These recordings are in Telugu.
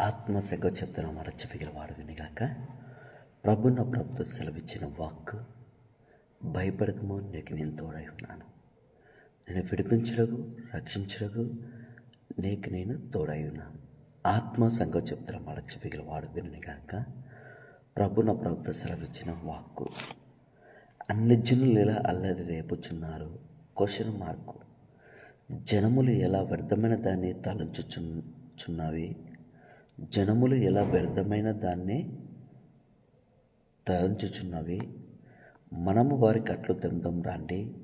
ఆత్మ సెగ చెప్తున్న మాట వాడు వినిగాక ప్రభున్న ప్రభుత్వ సెలవిచ్చిన వాక్కు భయపడకము నీకు నేను తోడై ఉన్నాను. నేను విడిపించడకు రక్షించడకు నీకు నేను తోడై ఉన్నాను. ఆత్మ సంఘ చెప్తున్న మాట వాడు వినిగాక ప్రభున ప్రభుత్వ సెలవిచ్చిన వాక్కు. అన్ని జనులు ఎలా అల్లరి రేపుచున్నారు? Question mark. జనములు ఎలా వ్యర్థమైన దాన్ని తలంచుచున్నవి జనములు ఎలా వ్యర్థమైన దాన్ని తలంచుచున్నవి మనము వారి కట్లు తెందం రాండి.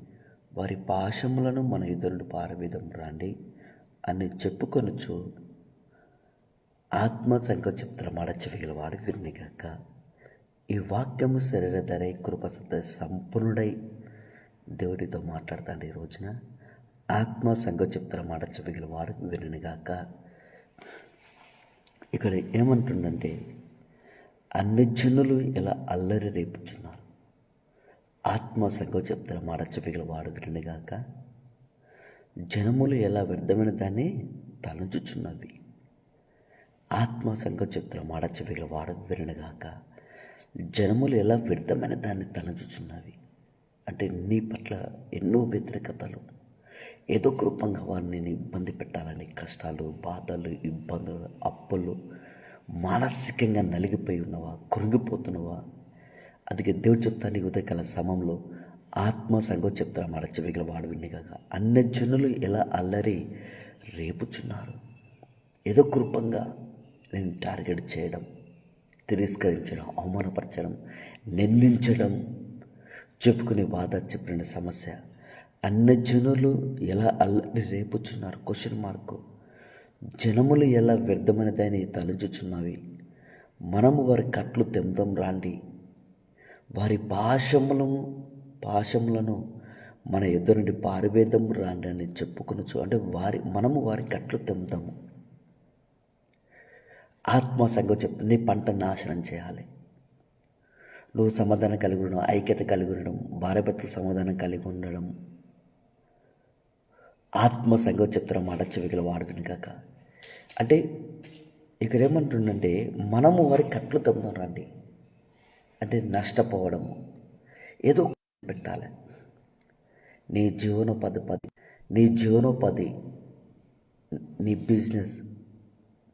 వారి పాశములను మన ఎదురుడు పారవేదం రాండి అని చెప్పుకొనుచు ఆత్మ సంఘ చెప్తున్న మాట చెవిగలవాడు వినిగాక ఈ వాక్యము శరీరధరై కృపసత సంపూర్ణుడై దేవుడితో మాట్లాడతాడు ఈ రోజున. ఆత్మ సంఘ చెప్తున్న మాట చెవిగలవాడు వినిగాక ఇక్కడ ఏమంటుండంటే అన్ని జనులు ఇలా అల్లరి రేపుచున్నారు. ఆత్మ సంఘం చెప్తున్న మాట చెప్పగల వాడు జనములు ఎలా వ్యర్థమైన దాన్ని తలంచుచున్నవి? ఆత్మ సంఘం చెప్తున్న మాట చెప్పగల వాడకు వినగాక జనములు ఎలా వ్యర్థమైన దాన్ని తలంచుచున్నవి? అంటే నీ పట్ల ఎన్నో వ్యతిరేకతలు. ఏదో ఒక రూపంగా వారిని ఇబ్బంది పెట్టాలని కష్టాలు బాధలు ఇబ్బందులు అప్పులు మానసికంగా నలిగిపోయి ఉన్నవా కృంగిపోతున్నవా? అందుకే దేవుడు చెప్తాను ఈ ఉదయకాల సమయంలో ఆత్మ సంఘం చెప్తాను మాట చెవిగల వాడు వినిగాక. అన్ని జనులు ఎలా అల్లరి రేపుచున్నారు. ఏదో ఒక రూపంగా నేను టార్గెట్ చేయడం తిరస్కరించడం అవమానపరచడం నిందించడం చెప్పుకునే బాధ చెప్పిన సమస్య అన్ని జనులు ఎలా అల్లరి రేపుచున్నారు? క్వశ్చన్ మార్కు జనములు ఎలా వ్యర్థమైనదని తలుచుచున్నవి? మనము వారి కట్లు తెందం రాండి. వారి పాశములను పాశములను మన ఎదురు నుండి పారివేదం రాండి అని చెప్పుకొనొచ్చు అంటే వారి మనము వారి కట్లు తెందాము ఆత్మ సంఘం చెప్తుంది పంట నాశనం చేయాలి. నువ్వు సమాధానం కలిగి ఉండడం ఐక్యత కలిగి ఉండడం భార్యభర్తలు సమాధానం కలిగి ఉండడం ఆత్మ సంగోచిత్రం చెప్తున్న మాట చెవిగల వాడు అంటే ఇక్కడ ఏమంటుండంటే మనము వారి కట్లు తమ్ముదాం రండి. అంటే నష్టపోవడము. ఏదో పెట్టాలి. నీ జీవనోపాధి పది. నీ జీవనోపాధి నీ బిజినెస్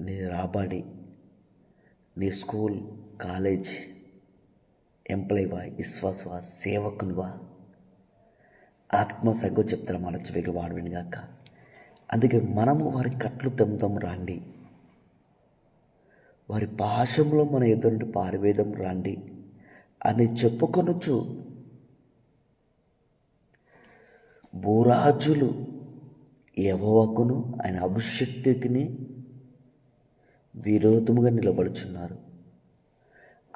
నీ రాబడి నీ స్కూల్ కాలేజ్ ఎంప్లాయీవా విశ్వాసవా సేవకునివా ఆత్మ సంఘం చెప్తారు మన చెవికి వాడు వినిగాక అందుకే మనము వారి కట్లు తెమ్ముదాం రాండి. వారి పాశంలో మన ఎదురుండి పారివేదం రాండి అని చెప్పుకొనొచ్చు. భూరాజులు ఎవవకును ఆయన అభిషక్తికిని విరోధముగా నిలబడుచున్నారు.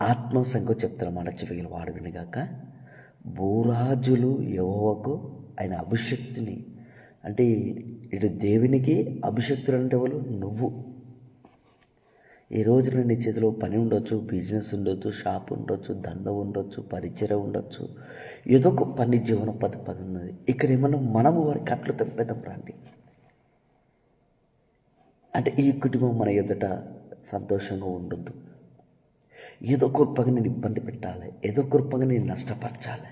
ఆత్మ సంఘం చెప్తారు మన చెవికి వాడు వినగాక భూరాజులు యవకు ఆయన అభిషక్తిని. అంటే ఇటు దేవునికి అభిషక్తులు అంటే వాళ్ళు నువ్వు. ఈ రోజున నీ చేతిలో పని ఉండొచ్చు బిజినెస్ ఉండొచ్చు షాప్ ఉండొచ్చు దండ ఉండొచ్చు పరిచయం ఉండొచ్చు. ఏదో ఒక పని జీవన పది పది ఉన్నది. ఇక్కడ ఏమన్నా మనము వారి కట్లు తెంపేద్దాం రండి. అంటే ఈ కుటుంబం మన ఎదుట సంతోషంగా ఉండొద్దు. ఏదో ఒక రూపంగా నేను ఇబ్బంది పెట్టాలి ఏదో ఒక రూపంగా నేను నష్టపరచాలి.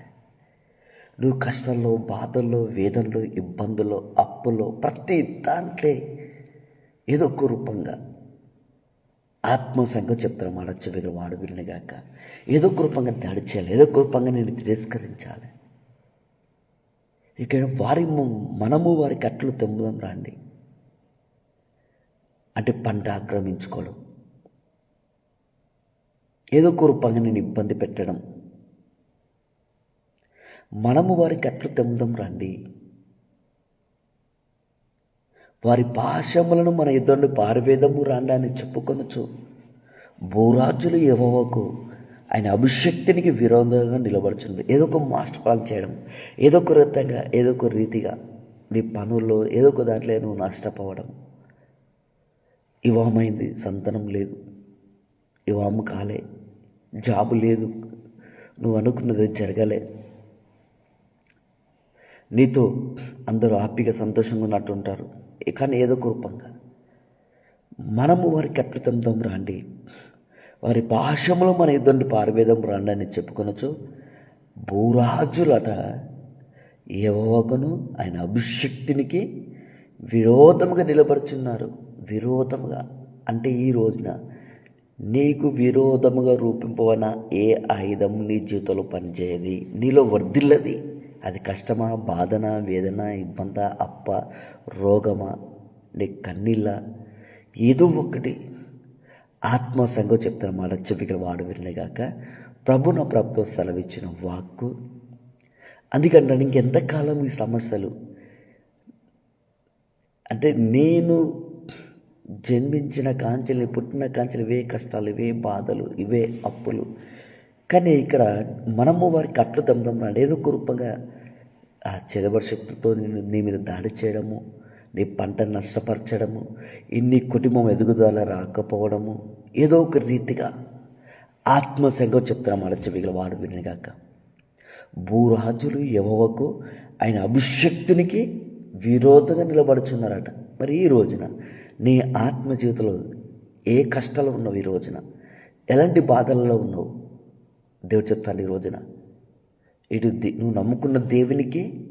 నువ్వు కష్టాల్లో బాధల్లో వేదనలో ఇబ్బందుల్లో అప్పుల్లో ప్రతి దాంట్లో ఏదో ఒక రూపంగా ఆత్మ సంఘం చెప్తారు మాట చెవిగా వాడు వినగాక ఏదో ఒక రూపంగా దాడి చేయాలి ఏదో ఒక రూపంగా నేను తిరస్కరించాలి. ఇక్కడ వారి మనము వారికి అట్లు తెమ్ముదాం రాండి. అంటే పంట ఆక్రమించుకోవడం. ఏదో ఒక రూపంగా నేను ఇబ్బంది పెట్టడం. మనము వారికి అట్లు తెందాం రండి. వారి పాశములను మన ఇద్దరు పారవేదము రాండి అని చెప్పుకొనొచ్చు భూరాజులు యవకు ఆయన అభిషక్తినికి విరోధంగా నిలబడుచుంది ఏదో ఒక మాస్టర్ ప్లాన్ చేయడం ఏదో ఒక రీతంగా ఏదో ఒక రీతిగా నీ పనుల్లో ఏదో ఒక దాంట్లో నువ్వు నష్టపోవడం. ఇవామైంది సంతానం లేదు. ఇవాము కాలే. జాబు లేదు. నువ్వు అనుకున్నది జరగలే. నీతో అందరూ హ్యాపీగా సంతోషంగా ఉన్నట్టు ఉంటారు. కానీ ఏదో ఒక రూపంగా. మనము వారికి అప్రతంతం రాండి. వారి భాషలో మన ఎదుటి పారవేదం రాండి అని చెప్పుకొనొచ్చు. భూరాజులట యెహోవాకును ఆయన అభిషక్తినికి విరోధముగా నిలబడుచున్నారు. విరోధముగా. అంటే ఈ రోజున నీకు విరోధముగా రూపింపవన ఏ ఆయుధం నీ జీవితంలో పనిచేయది? నీలో వర్ధిల్లది. అది కష్టమా బాధన వేదన ఇబ్బంద అప్ప రోగమా? నీ కన్నీళ్ళ? ఏదో ఒకటి. ఆత్మ సంఘం చెప్తున్న మాట చెప్పిన వాడు వినగాక ప్రభు నా ప్రభుత్వం సెలవిచ్చిన వాక్కు. అందుకంటే ఇంకెంతకాలం ఈ సమస్యలు? అంటే నేను జన్మించిన కాంచెలు పుట్టిన కాంచెలు ఇవే కష్టాలు ఇవే బాధలు ఇవే అప్పులు. కానీ ఇక్కడ మనము వారికి అట్లు దమ్దం ఏదో ఒక రూపంగా ఆ చెదబడి శక్తితో నేను నీ మీద దాడి చేయడము నీ పంట నష్టపరచడము ఇన్ని కుటుంబం ఎదుగుదల రాకపోవడము ఏదో ఒక రీతిగా ఆత్మసంగం చెప్తున్న మాట చెవిగల వాడు వినగాక భూరాజులు యవవకు ఆయన అభిషక్తునికి విరోధంగా నిలబడుచున్నారట. మరి ఈ రోజున నీ ఆత్మ జీవితంలో ఏ కష్టాలు ఉన్నావు ఈ రోజున? ఎలాంటి బాధలలో ఉన్నావు? దేవుడు చెప్తాడు ఈ రోజున. ఇటు నువ్వు నమ్ముకున్న దేవునికి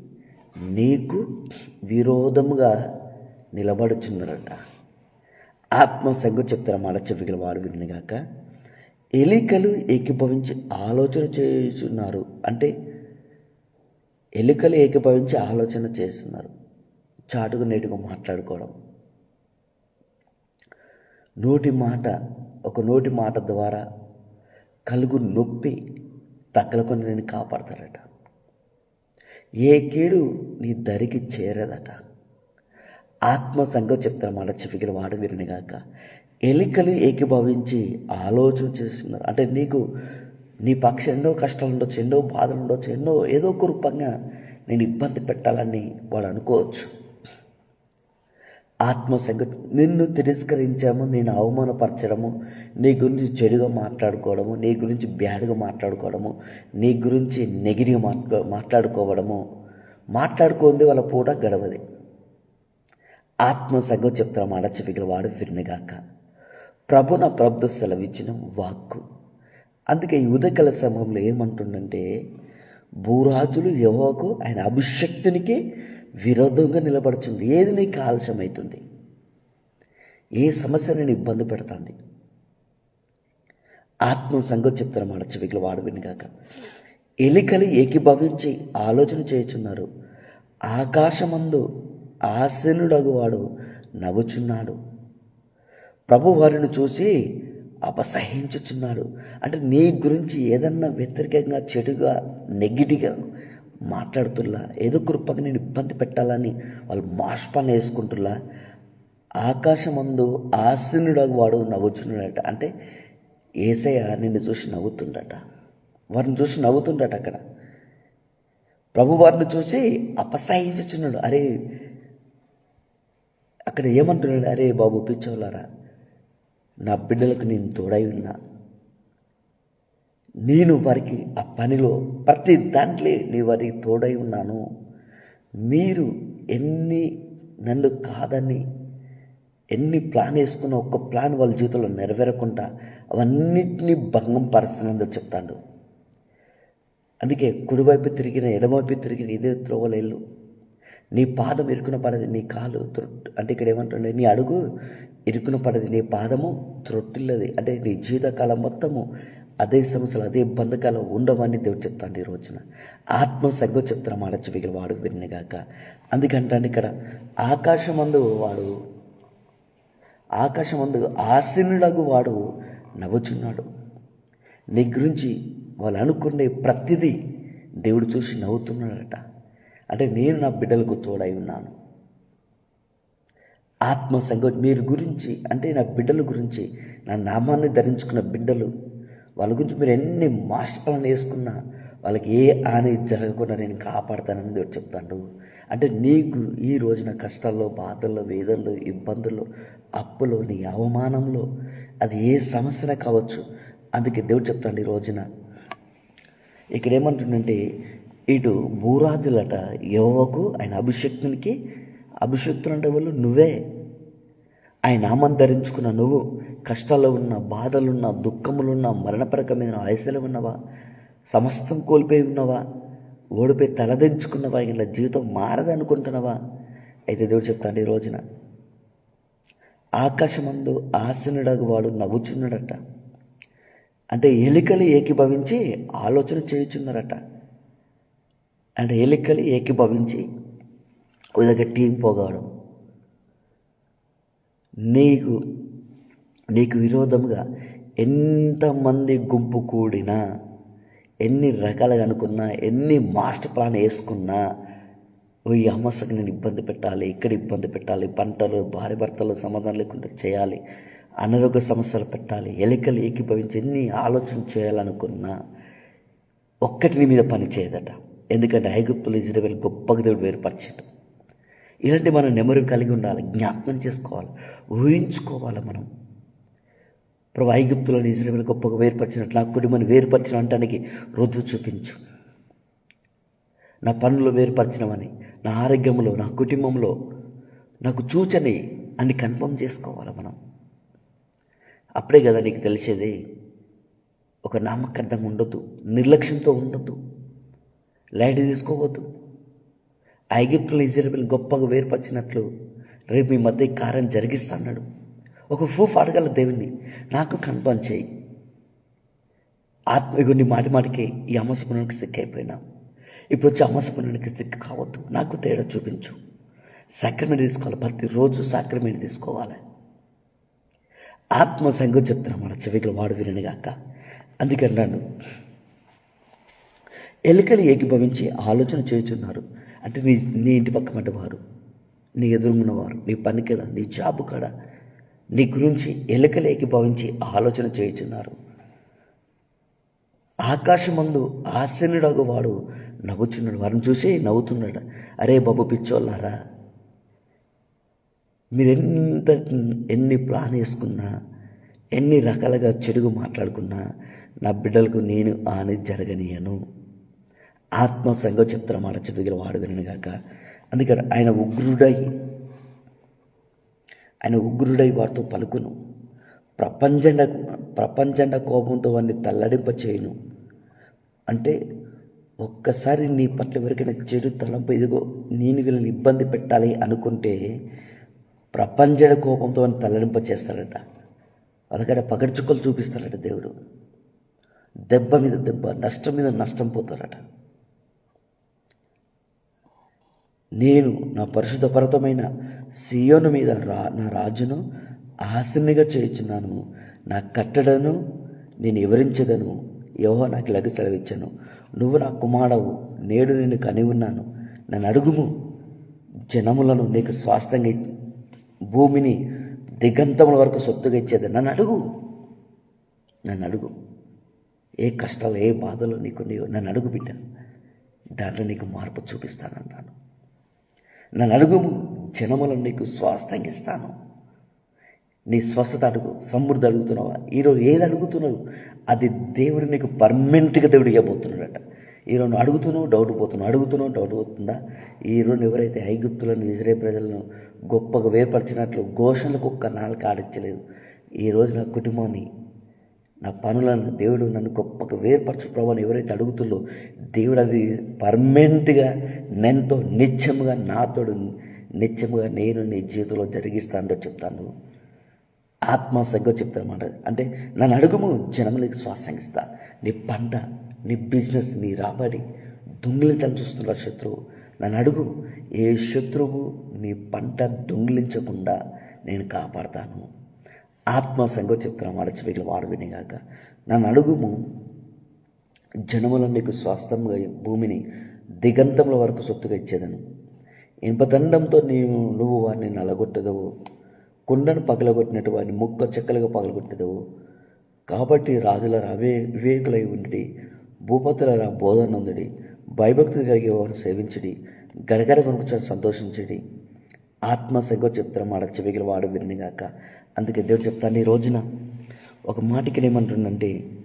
నీకు విరోధముగా నిలబడుచున్నారట. ఆత్మ సంఘం చెప్తారు మాట చెప్పగల వాడు వినిగాక ఎలికలు ఏకీభవించి ఆలోచన చేస్తున్నారు అంటే ఎలికలు ఏకీభవించి ఆలోచన చేస్తున్నారు. చాటుగా నేటుగా మాట్లాడుకోవడం. నోటి మాట ఒక నోటి మాట ద్వారా కలుగు నొప్పి తగ్గలకొని నేను కాపాడతారట. ఏ కీడు నీ దరికి చేరదట. ఆత్మ సంఘం చెప్తారు మాట చెవిగిన వాడు వినగాక ఎలికలు ఏకీభవించి ఆలోచన చేస్తున్నారు. అంటే నీకు నీ పక్ష ఎన్నో కష్టాలు ఉండొచ్చు ఎన్నో బాధలు ఉండొచ్చు ఎన్నో ఏదో ఒక రూపంగా నేను ఇబ్బంది పెట్టాలని వాడు అనుకోవచ్చు. ఆత్మ సంగతి నిన్ను తిరస్కరించాము నేను అవమానపరచడము నీ గురించి చెడుగా మాట్లాడుకోవడము నీ గురించి బ్యాడ్గా మాట్లాడుకోవడము నీ గురించి నెగిటివ్ మాట్లా మాట్లాడుకోవడము. మాట్లాడుకుంది వాళ్ళ పూట గడవది. ఆత్మ సంఘం చెప్తారు మాట చెప్పగల వాడు విన్నగాక ప్రభు నా ప్రభుత్వ సెలవిచ్చిన వాక్కు. అందుకే ఈ ఉదయకాల సమయంలో ఏమంటుండంటే భూరాజులు ఎవకు ఆయన అభిషక్తునికి విరోధంగా నిలబడుతుంది. ఏది నీకు ఆలస్యమవుతుంది ఏ సమస్య నేను ఇబ్బంది పెడుతుంది? ఆత్మ సంఘం చెప్తారు మాట చెవికలు వాడు వినగాక. ఎలికలు ఏకీభవించి ఆలోచన చేయుచున్నారు. ఆకాశమందు ఆసనుడగు వాడు నవ్వుచున్నాడు. ప్రభు వారిని చూసి అపసహించుచున్నాడు. అంటే నీ గురించి ఏదన్నా వ్యతిరేకంగా చెడుగా నెగిటివ్గా మాట్లాడుతుల్లా ఏదో కృపగా నేను ఇబ్బంది పెట్టాలని వాళ్ళు మాష్ పని వేసుకుంటుల్లా ఆకాశమందు ఆసనుడగు వాడు నవ్వుచున్నాడట. అంటే ఏసయ్య నిన్ను చూసి నవ్వుతుండట. వారిని చూసి నవ్వుతుండట అక్కడ. ప్రభు వారిని చూసి అపసహించుచున్నాడు. అరే అక్కడ ఏమంటున్నాడు? అరే బాబు పిచ్చోలారా నా బిడ్డలకు నేను తోడై ఉన్నా. నేను వారికి ఆ పనిలో ప్రతి దాంట్లో నీ వారికి తోడై ఉన్నాను. మీరు ఎన్ని నన్ను కాదని ఎన్ని ప్లాన్ వేసుకున్న ఒక్క ప్లాన్ వాళ్ళ జీవితంలో నెరవేరకుండా అవన్నిటినీ భంగం పరుస్తున్నందుకు చెప్తాడు. అందుకే కుడివైపు తిరిగిన ఎడమవైపు తిరిగిన ఇదే త్రోవలు నీ పాదం ఇరుకున పడది నీ కాలు త్రొట్టు అంటే ఇక్కడ ఏమంటుండే నీ అడుగు ఇరుకున పడది నీ పాదము త్రొట్టిల్లది. అంటే నీ జీవితకాలం మొత్తము అదే సమస్యలు అదే బంధకాలు ఉండవని దేవుడు చెప్తాడు ఈ రోజున. ఆత్మ సగ్గు చెప్తున్న మాట చెవిగల వాడు వినిగాక అందుకంటే ఇక్కడ ఆకాశమందు వాడు ఆకాశమందు ఆశీనుడగు వాడు నవ్వుచున్నాడు. నీ గురించి వాళ్ళు అనుకునే ప్రతిదీ దేవుడు చూసి నవ్వుతున్నాడట. అంటే నేను నా బిడ్డలకు తోడై ఉన్నాను. ఆత్మ సంగ మీరు గురించి అంటే నా బిడ్డల గురించి నా నామాన్ని ధరించుకున్న బిడ్డలు వాళ్ళ గురించి మీరు ఎన్ని మాస్టర్లను వేసుకున్నా వాళ్ళకి ఏ హాని జరగకుండా నేను కాపాడతానని దేవుడు చెప్తాడు. అంటే నీకు ఈ రోజున కష్టాల్లో బాధల్లో వేదల్లో ఇబ్బందుల్లో అప్పులో నీ అవమానంలో అది ఏ సమస్యనే కావచ్చు. అందుకే దేవుడు చెప్తాడు ఈ రోజున. ఇక్కడ ఏమంటుందంటే ఇటు భూరాజులట యువకు ఆయన అభిషక్తునికి అభిషక్తులు అంటే వాళ్ళు నువ్వే. ఆయన నామం ధరించుకున్న నువ్వు. కష్టాలు ఉన్న బాధలున్న దుఃఖములున్న మరణపరకమైన ఆశలు ఉన్నవా? సమస్తం కోల్పోయి ఉన్నవా? ఓడిపోయి తలదించుకున్నవా? ఇలా జీవితం మారదనుకుంటున్నావా? అయితే దేవుడు చెప్తాను ఈ రోజున. ఆకాశమందు ఆసనుడగు వాడు నవ్వుచున్నాడట. అంటే ఎలికలు ఏకీభవించి ఆలోచన చేయుచున్నారట. అంటే ఎలికలు ఏకీభవించి ఒక టీం పోగాడు. నీకు నీకు విరోధముగా ఎంతమంది గుంపు కూడినా ఎన్ని రకాలుగా అనుకున్నా ఎన్ని మాస్టర్ ప్లాన్ వేసుకున్నా ఓ ఈ అమ్మసకి నేను ఇబ్బంది పెట్టాలి ఇక్కడ ఇబ్బంది పెట్టాలి పంటలు భార్య భర్తలు సమాధానం లేకుండా చేయాలి అనారోగ్య సమస్యలు పెట్టాలి ఎలికలు ఏకీభవించి ఎన్ని ఆలోచన చేయాలనుకున్నా ఒక్కటిని మీద పని చేయదట. ఎందుకంటే ఐగుప్తులు ఇజ్రాయెల్ గొప్పగా దేవుడు వేరుపరిచాడు. ఇలాంటి మనం నెమరు కలిగి ఉండాలి జ్ఞాపకం చేసుకోవాలి ఊహించుకోవాలి మనం. ప్రభు ఐగుప్తులను ఇజ్రాయెల్ గొప్పగా వేర్పరిచినట్లు నా కుటుంబాన్ని వేర్పరిచిన అంటానికి రుజువు చూపించు. నా పనులు వేరుపరిచినవని నా ఆరోగ్యంలో నా కుటుంబంలో నాకు చూచని అని కన్ఫర్మ్ చేసుకోవాలి మనం. అప్పుడే కదా నీకు తెలిసేది ఒక నామకార్థంగా ఉండొద్దు నిర్లక్ష్యంతో ఉండొద్దు లైట్ తీసుకోవద్దు. ఐగిప్తులు ఇజ్రాయెల్ గొప్పగా వేరుపరిచినట్లు రేపు మీ మధ్య కార్యం జరిగిస్తా అన్నాడు. ఒక ప్రూఫ్ అడగల దేవుణ్ణి నాకు కన్ఫర్మ్ చేయి. ఆత్మ నీ మాటి మాటికి ఈ అమసపుణానికి సిక్ అయిపోయినా ఇప్పుడు వచ్చి అమసపుణానికి సిక్ కావద్దు. నాకు తేడా చూపించు. సాక్రమెంట్ తీసుకోవాలి. ప్రతిరోజు సాక్రమెంట్ తీసుకోవాలి. ఆత్మ సంఘం చెప్తున్నా మన చెవికలు వాడు వినగాక అందుకని నన్ను ఎలుకలు ఏకీభవించి ఆలోచన చేయుచున్నారు. అంటే నీ నీ ఇంటి పక్క వారు. నీ ఎదురున్నవారు నీ పనికిడ? నీ జాబు కాడ? నీ గురించి ఎలకలేకి భవించి ఆలోచన చేయుచున్నారు. ఆకాశమందు ఆశనుడగు వాడు నవ్వుచున్నాడు. వారిని చూసి నవ్వుతున్నాడు. అరే బాబు పిచ్చోళ్ళారా? మీరు ఎంత ఎన్ని ప్లాన్ వేసుకున్నా ఎన్ని రకాలుగా చెడుగు మాట్లాడుకున్నా నా బిడ్డలకు నేను ఆని జరగనీయను. ఆత్మ సంఘ చెప్తారు మాట చెప్పగల వాడు వినగాక అందుకని ఆయన ఉగ్రుడై ఆయన ఉగ్రుడై వారితో పలుకును. ప్రపంచండ ప్రపంచండ కోపంతో వారిని తల్లడింప చేయను అంటే ఒక్కసారి నీ పట్ల ఎవరికైనా చెడు తలంపు ఇదిగో నేను వీళ్ళని ఇబ్బంది పెట్టాలి అనుకుంటే ప్రపంచ కోపంతో వారిని తల్లడింప చేస్తాడట వాళ్ళకడ పగడ్చుకలు చూపిస్తాడట దేవుడు. దెబ్బ మీద దెబ్బ నష్టం మీద నష్టం పోతారట. నేను నా పరిశుద్ధపరతమైన సియోను మీద రా నా రాజును ఆసనిగా చేయుచున్నాను. నా కట్టడను నేను వివరించదను. యోహో నాకు ఇలాగ సెలవిచ్చాను. నువ్వు నా కుమారవు నేడు నేను కని ఉన్నాను. నన్ను అడుగుము. జనములను నీకు స్వాస్థంగా భూమిని దిగంతముల వరకు సొత్తుగా ఇచ్చేది. నన్ను అడుగు. నన్ను అడుగు. ఏ కష్టాలు ఏ బాధలు నీకు నీవు నన్ను అడుగు బిడ్డ. దాంట్లో నీకు మార్పు చూపిస్తానన్నాను నన్ను అడుగుము జనములను నీకు స్వాస్థంగిస్తాను నీ స్వస్థత అడుగు సమృద్ధి అడుగుతున్నావా? ఈరోజు ఏది అడుగుతున్నావు? అది దేవుడు నీకు పర్మనెంట్గా దేవుడు ఇవ్వబోతున్నాడట. ఈరోజు అడుగుతున్నావు డౌట్ పోతున్నావు అడుగుతున్నావు డౌట్ పోతుందా? ఈరోజు ఎవరైతే ఐగుప్తులను ఇజ్రాయల్ ప్రజలను గొప్పగా వేర్పరిచినట్లు ఘోషణలకు ఒక్క నాలుక ఆడించలేదు ఈరోజు నా కుటుంబాన్ని నా పనులను దేవుడు నన్ను గొప్పగా వేర్పరచు ప్రభావం ఎవరైతే అడుగుతుందో దేవుడు అది పర్మనెంట్గా నెంతో నిత్యముగా నాతోడు నిత్యముగా నేను నీ జీవితంలో జరిగిస్తానో చెప్తాను. ఆత్మ సగ్గా చెప్తానమాట అంటే నన్ను అడుగుము జనములకు శ్వాసం నీ పంట నీ బిజినెస్ నీ రాబడి దొంగిలించాలని చూస్తున్నారు శత్రువు. నన్ను అడుగు ఏ శత్రువు నీ పంట దొంగిలించకుండా నేను కాపాడతాను. ఆత్మ సంగతి చెప్తున్నా మాట నన్ను అడుగుము జనములను నీకు స్వాస్థంగా భూమిని దిగంతముల వరకు సొత్తుగా ఇచ్చేదను. ఇనుపదండంతో నీవు నువ్వు వారిని నలగొట్టదవు. కుండను పగలగొట్టినట్టు వారిని ముక్క చెక్కలుగా పగలగొట్టదవు. కాబట్టి రాజుల రావే వివేకులై ఉండి భూపతుల రా బోధన ఉందడి భయభక్తులు కలిగే వారిని సేవించడి గడగడ కొనుక్కు సంతోషించడి. ఆత్మ సగో చెప్తారు మాట చెవిగిల వాడు వినిగాక అందుకే దేవుడు చెప్తాను ఈ రోజున ఒక మాటకి ఏమంటుండంటే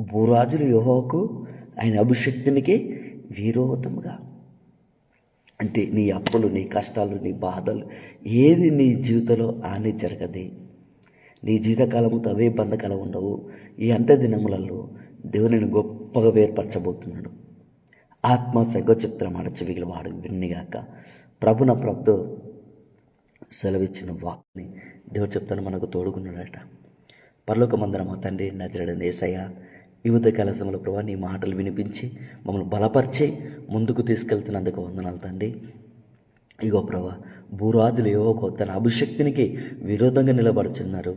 భూరాజులు యోహోకు ఆయన అభిషక్తునికి విరోధముగా. అంటే నీ అప్పులు నీ కష్టాలు నీ బాధలు ఏది నీ జీవితంలో హాని జరగదు. నీ జీవితకాలముతో అవే బంధకాలు ఉండవు. ఈ అంత్య దినములలో దేవుని గొప్పగా వేర్పరచబోతున్నాడు. ఆత్మ సగ చిత్రం అడచవిగిల వాడు విన్నిగాక ప్రభున ప్రభుతో సెలవిచ్చిన వాక్ని దేవుడు చెప్తాను మనకు తోడుకున్నాడట పర్లోక మందరం మా తండ్రి నజరడని ఏసయ్య యువత ఉదయకాల ప్రభా నీ మాటలు వినిపించి మమ్మల్ని బలపరిచి ముందుకు తీసుకెళ్తున్నందుకు వందనాలు తండ్రి. ఇగో ప్రభా భూరాజులు ఏవో తన అభిషక్తినికి విరోధంగా నిలబడుచున్నారు.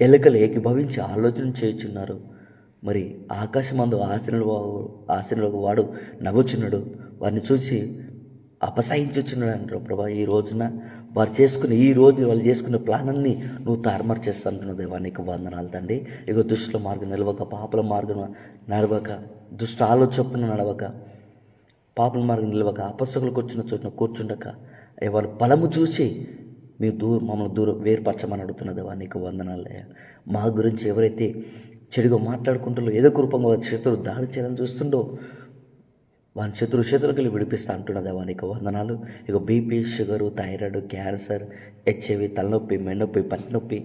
ఎలుకలు ఏకీభవించి ఆలోచన చేయుచున్నారు. మరి ఆకాశమందు ఆశనుడు ఆశనులకు వాడు నవ్వుచున్నాడు. వారిని చూసి అపసహించుచున్నాడు అంటారు ప్రభా ఈ రోజున. వారు చేసుకున్న ఈ రోజు వాళ్ళు చేసుకున్న ప్లానాన్ని నువ్వు తారుమారు చేస్తాను దేవా నీకు వందనాలు తండ్రి. ఇక దుష్టుల మార్గం నిలవక పాపల మార్గం నడవక దుష్ట ఆలోచన నడవక పాపల మార్గం నిలవక అపస్సుకులు కూర్చున్న చోటున కూర్చుండక ఎవరి బలము చూసి మీరు దూ మమ్మల్ని దూరం వేరుపరచమని అడుగుతున్నది నీకు వందనాలయ్యా మా గురించి ఎవరైతే చెడుగా మాట్లాడుకుంటారో ఏదో రూపంగా వారి శత్రువు దాడి చేయాలని చూస్తుండో వాని శత్రు శత్రువుకి విడిపిస్తా అంటున్నది నీకు వందనాలు. ఇక BP sugar thyroid cancer HIV తలనొప్పి మెండొప్పి పట్టినొప్పి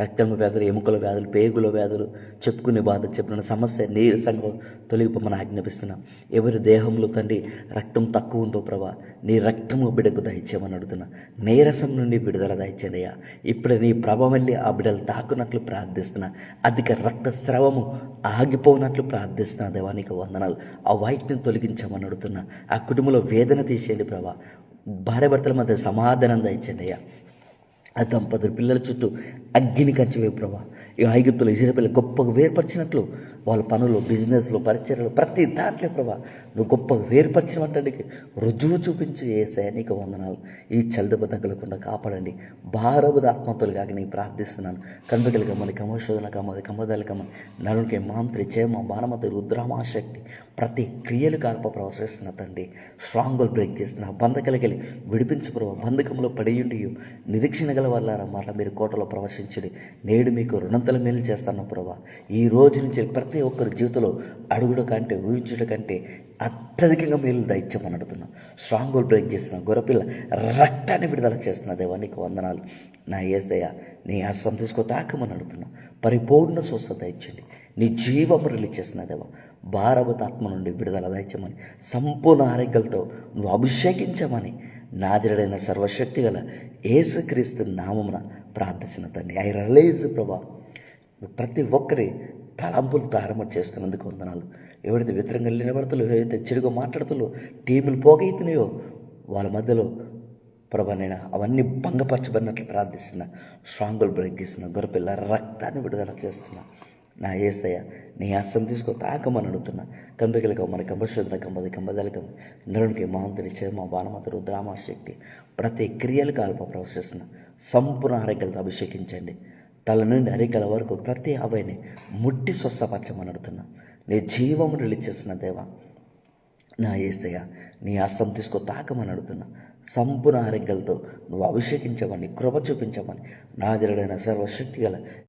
రక్తం వ్యాధులు ఎముకల వ్యాధులు పేగుల వ్యాధులు చెప్పుకునే బాధ చెప్పిన సమస్య నీరసంగా తొలగిపోమని ఆజ్ఞాపిస్తున్నాం. ఎవరి దేహంలో తండ్రి రక్తం తక్కువ ఉందో ప్రభా నీ రక్తము బిడ్డకు దయచేయమని అడుగుతున్నా. నీరసం నుండి విడుదల దయచేదయ్యా ఇప్పుడే నీ ప్రభ వెళ్ళి ఆ బిడ్డలు తాకునట్లు ప్రార్థిస్తున్నా. అధిక రక్తస్రావము ఆగిపోనట్లు ప్రార్థిస్తున్నా దేవానికి వందనాలు. ఆ వైట్ని తొలగించమని అడుగుతున్నా. ఆ కుటుంబంలో వేదన తీసేయండి ప్రభా. భార్య భర్తల మధ్య సమాధానం దయచేయండి అయ్యా. ఆ దంపతులు పిల్లల చుట్టూ అగ్గిని కంచివే ప్రభా. ఈ ఐగుప్తులు ఇజ్రాయల్ గొప్పగా వేర్పరిచినట్లు వాళ్ళ పనులు బిజినెస్లో పరిచయలు ప్రతి దాంట్లో ప్రభా. నువ్వు గొప్పగా వేర్పరిచినట్టు రుజువు చూపించి ఏసాయ నీకు వందనాలు. ఈ చలిదెబ్బ తగలకుండా కాపాడండి. భారబుద ఆత్మతులు కాక నీకు ప్రార్థిస్తున్నాను. కందుకలు కమ్మని కమశోధన కమ్మది కమ్మదాలు కమ్మ నరునికి మాంత్రి చేమ బాణమతి రుద్రామాశక్తి ప్రతి క్రియలు కార్ప ప్రవశిస్తున్న తండ్రి స్ట్రాంగులు బ్రేక్ చేస్తున్న బంధకలకెళ్ళి విడిపించు ప్రభావ బంధకంలో పడియుండి నిరీక్షణ గల వల్ల మరలా మీరు కోటలో ప్రవశించడి. నేడు మీకు రుణంతల మేలు చేస్తాను ప్రభా. ఈ రోజు నుంచి ప్రతి ఒక్కరి జీవితంలో అడుగుడు కంటే ఊహించుట కంటే అత్యధికంగా మేలు దైత్యమని అడుగుతున్నాం. స్ట్రాంగులు బ్రేక్ చేసిన గొర్రెపిల్ల రక్తాన్ని విడుదల చేస్తున్న దేవా నీకు వందనాలు. నా ఏసయ్య నీ అస్సం తీసుకో తాకమని అడుగుతున్నా. పరిపూర్ణ స్వస్థత ఇచ్చండి. నీ జీవం రిలీజ్ చేసిన దేవా. భారవత ఆత్మ నుండి విడుదల దయచమని సంపూర్ణ ఆరోగ్యాలతో నువ్వు అభిషేకించమని నాజరుడైన సర్వశక్తి గల ఏసుక్రీస్తు నామమున ప్రార్థిస్తున్న తండ్రి ఐ రిలైజ్ ప్రభా ప్రతి ఒక్కరి తలంపులు తారమ చేస్తున్నందుకు వందనాలు. ఎవరైతే వ్యతిరేకంగా నిలబడుతులో ఎవరైతే చెడుగా మాట్లాడుతులో టీములు పోగైతున్నాయో వాళ్ళ మధ్యలో ప్రభా నేను అవన్నీ భంగపరచబడినట్లు ప్రార్థిస్తున్నా స్ట్రాంగులు బ్రేక్ ఇస్తున్నా గొర్రెపిల్ల రక్తాన్ని విడుదల చేస్తున్నా నా ఏసయ్య నీ అస్సం తీసుకో తాకమని అడుగుతున్నా. కంబికలక మన కంబశోధన కంబది కంబదలకం నరునికి మాంతుని చర్మ బాణమత రుద్రామ శక్తి ప్రతి క్రియలు కాల్ప ప్రవశిస్తున్న. సంపూర్ణ ఆరోగ్యాలతో అభిషేకించండి. తల నుండి అరికల వరకు ప్రతి అవయని ముట్టి స్వస్థపరచమని అడుగుతున్నా. నీ జీవము నిలిచేస్తున్న దేవా నా ఏసయ్య నీ అస్సం తీసుకో తాకమని అడుగుతున్నా. సంపూర్ణ ఆరోగ్యాలతో నువ్వు అభిషేకించమని కృప చూపించమని నా సర్వశక్తి గల